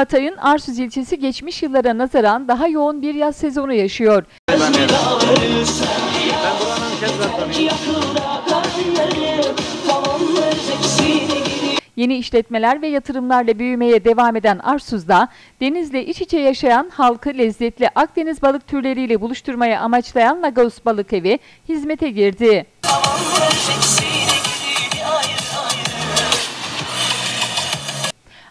Hatay'ın Arsuz ilçesi geçmiş yıllara nazaran daha yoğun bir yaz sezonu yaşıyor. Yeni işletmeler ve yatırımlarla büyümeye devam eden Arsuz'da denizle iç içe yaşayan halkı lezzetli Akdeniz balık türleriyle buluşturmaya amaçlayan Lagos Balık Evi hizmete girdi.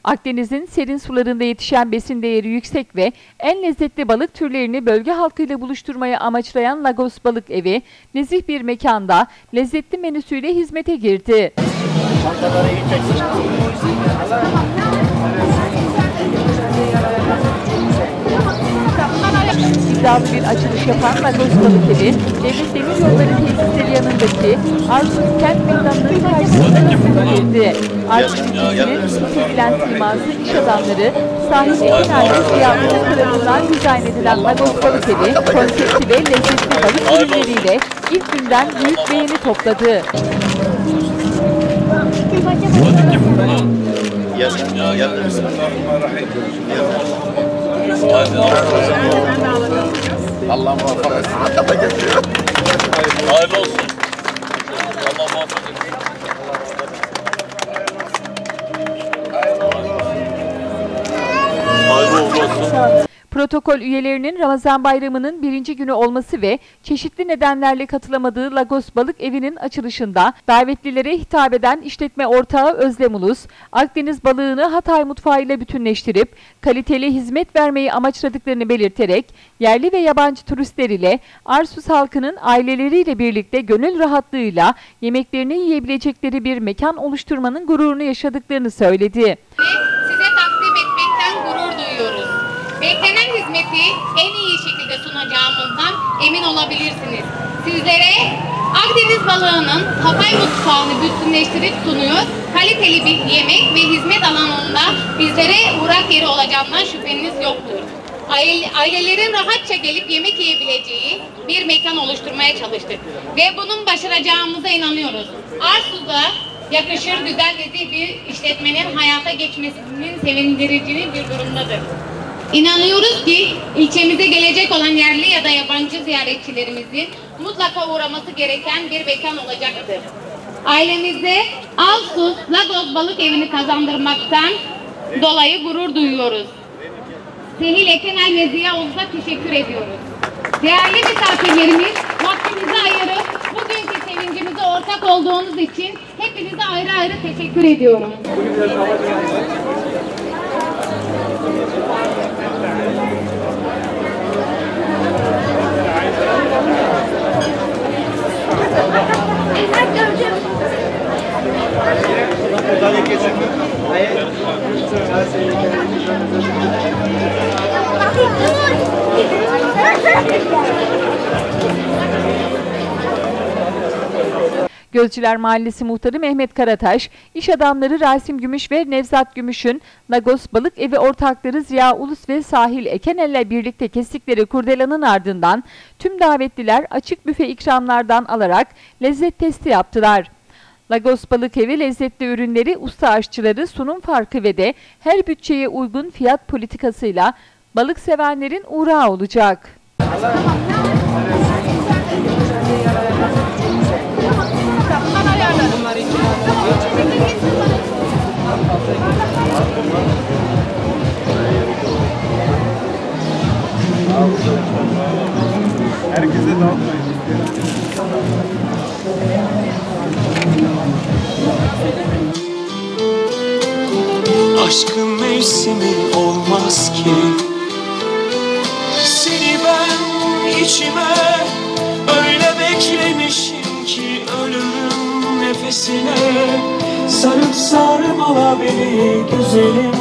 Akdeniz'in serin sularında yetişen besin değeri yüksek ve en lezzetli balık türlerini bölge halkıyla buluşturmaya amaçlayan Lagos Balık Evi, nezih bir mekanda lezzetli menüsüyle hizmete girdi. İddialı bir açılış yapan Lagos Balık Evi, Devlet Demiryolları tesisleri yanındaki Arsuz Kent Meydanı'nın karşısında hizmete girdi. Arsuz ilçesinin sevilen siması iş adamları, sahil ekin ailesi yardımcı tarafından dizayn edilen Lagos Balık Evi, konsepti ve lezzetli balık ürünleriyle ilk günden büyük beğeni topladı. Allah muvaffak etsin. Hakikaten getiriyor. Hayırlı olsun. Allah muvaffak etsin. Hayırlı uğurlu olsun. Protokol üyelerinin Ramazan bayramının birinci günü olması ve çeşitli nedenlerle katılamadığı Lagos Balık Evi'nin açılışında davetlilere hitap eden işletme ortağı Özlem Ulus, Akdeniz balığını Hatay mutfağıyla bütünleştirip kaliteli hizmet vermeyi amaçladıklarını belirterek yerli ve yabancı turistler ile Arsus halkının aileleriyle birlikte gönül rahatlığıyla yemeklerini yiyebilecekleri bir mekan oluşturmanın gururunu yaşadıklarını söyledi. size takdim etmekten gurur duyuyoruz. Beklenen hizmeti en iyi şekilde sunacağımızdan emin olabilirsiniz. Sizlere Akdeniz balığının Hatay mutfağını bütünleştirip sunuyor. Kaliteli bir yemek ve hizmet alanında bizlere uğrak yeri olacağından şüpheniz yoktur. Aile- Ailelerin rahatça gelip yemek yiyebileceği bir mekan oluşturmaya çalıştık. Ve bunun başaracağımıza inanıyoruz. Arsu'da yakışır güzel dediği bir işletmenin hayata geçmesinin sevindirici bir durumdadır. İnanıyoruz ki ilçemize gelecek olan yerli ya da yabancı ziyaretçilerimizin mutlaka uğraması gereken bir mekan olacaktır. Ailemize Alsus Lagos Balık Evi'ni kazandırmaktan dolayı gurur duyuyoruz. Sehil Ekenel ve Ziya Oğuz'a teşekkür ediyoruz. Değerli misafirlerimiz vaktinizi ayırıp bugünkü sevincimize ortak olduğunuz için hepinize ayrı ayrı teşekkür ediyorum. Gözcüler Mahallesi Muhtarı Mehmet Karataş, iş adamları Rasim Gümüş ve Nevzat Gümüş'ün Lagos Balık Evi ortakları Ziya Ulus ve Sahil Ekenel'le birlikte kestikleri kurdelanın ardından tüm davetliler açık büfe ikramlardan alarak lezzet testi yaptılar. Lagos Balık Evi lezzetli ürünleri usta aşçıları sunum farkı ve de her bütçeye uygun fiyat politikasıyla balık sevenlerin uğrağı olacak. Herkese dağıtmayın. Aşkın mevsimi olmaz ki içime. Öyle beklemişim ki Ölürüm nefesine. Sarıp sarmala beni güzelim